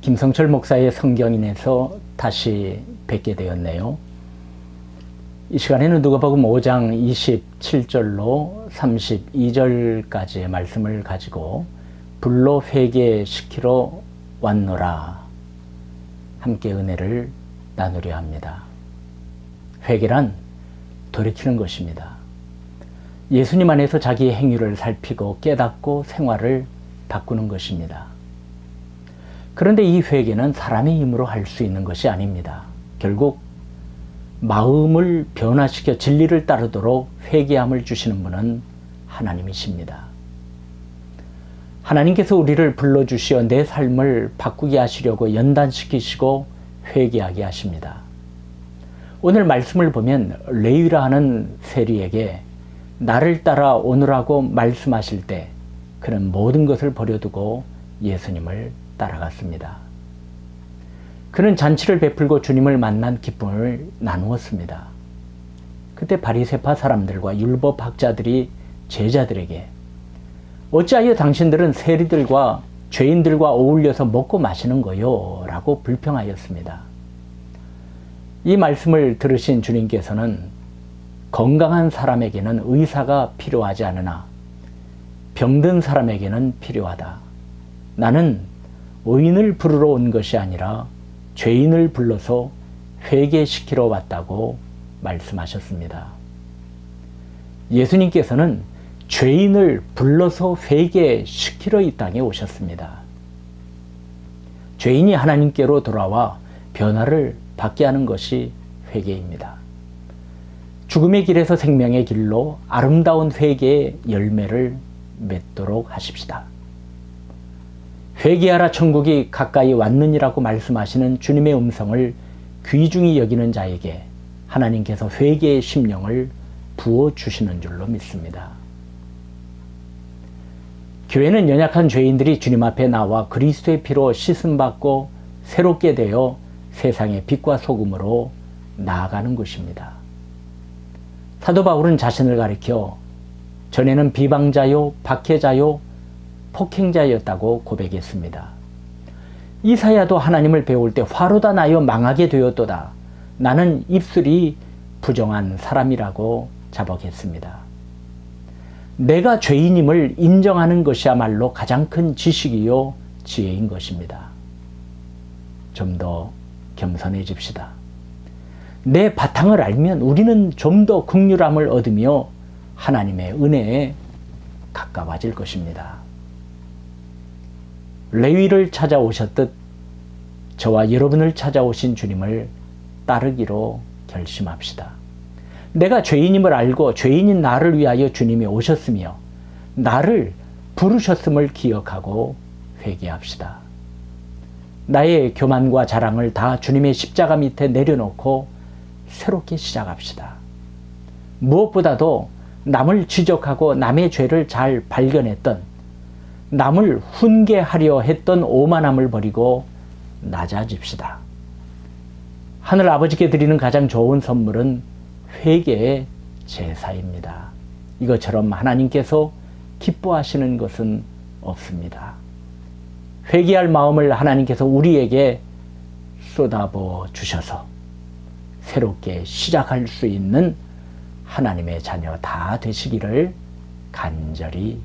김성철 목사의 성경인에서 다시 뵙게 되었네요. 이 시간에는 누가복음 5장 27절로 32절까지의 말씀을 가지고 불로 회개시키러 왔노라 함께 은혜를 나누려 합니다. 회개란 돌이키는 것입니다. 예수님 안에서 자기의 행위를 살피고 깨닫고 생활을 바꾸는 것입니다. 그런데 이 회개는 사람의 힘으로 할 수 있는 것이 아닙니다. 결국 마음을 변화시켜 진리를 따르도록 회개함을 주시는 분은 하나님이십니다. 하나님께서 우리를 불러주시어 내 삶을 바꾸게 하시려고 연단시키시고 회개하게 하십니다. 오늘 말씀을 보면 레위라 하는 세리에게 나를 따라 오느라고 말씀하실 때 그는 모든 것을 버려두고 예수님을 따라갔습니다. 그는 잔치를 베풀고 주님을 만난 기쁨을 나누었습니다. 그때 바리세파 사람들과 율법 학자들이 제자들에게 어찌하여 당신들은 세리들과 죄인들과 어울려서 먹고 마시는 거요? 라고 불평하였습니다. 이 말씀을 들으신 주님께서는 건강한 사람에게는 의사가 필요하지 않으나 병든 사람에게는 필요하다. 나는 의인을 부르러 온 것이 아니라 죄인을 불러서 회개시키러 왔다고 말씀하셨습니다. 예수님께서는 죄인을 불러서 회개시키러 이 땅에 오셨습니다. 죄인이 하나님께로 돌아와 변화를 받게 하는 것이 회개입니다. 죽음의 길에서 생명의 길로 아름다운 회개의 열매를 맺도록 하십시다. 회개하라 천국이 가까이 왔느니라고 말씀하시는 주님의 음성을 귀중히 여기는 자에게 하나님께서 회개의 심령을 부어 주시는 줄로 믿습니다. 교회는 연약한 죄인들이 주님 앞에 나와 그리스도의 피로 씻음 받고 새롭게 되어 세상의 빛과 소금으로 나아가는 곳입니다. 사도 바울은 자신을 가리켜 전에는 비방자요, 박해자요, 폭행자였다고 고백했습니다. 이사야도 하나님을 배울 때 화로다 나여 망하게 되었도다. 나는 입술이 부정한 사람이라고 자복했습니다. 내가 죄인임을 인정하는 것이야말로 가장 큰 지식이요 지혜인 것입니다. 좀 더 겸손해집시다. 내 바탕을 알면 우리는 좀 더 극률함을 얻으며 하나님의 은혜에 가까워질 것입니다. 레위를 찾아오셨듯 저와 여러분을 찾아오신 주님을 따르기로 결심합시다. 내가 죄인임을 알고 죄인인 나를 위하여 주님이 오셨으며 나를 부르셨음을 기억하고 회개합시다. 나의 교만과 자랑을 다 주님의 십자가 밑에 내려놓고 새롭게 시작합시다. 무엇보다도 남을 지적하고 남의 죄를 잘 발견했던 남을 훈계하려 했던 오만함을 버리고 낮아집시다. 하늘 아버지께 드리는 가장 좋은 선물은 회개의 제사입니다. 이것처럼 하나님께서 기뻐하시는 것은 없습니다. 회개할 마음을 하나님께서 우리에게 쏟아부어 주셔서 새롭게 시작할 수 있는 하나님의 자녀 다 되시기를 간절히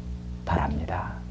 바랍니다.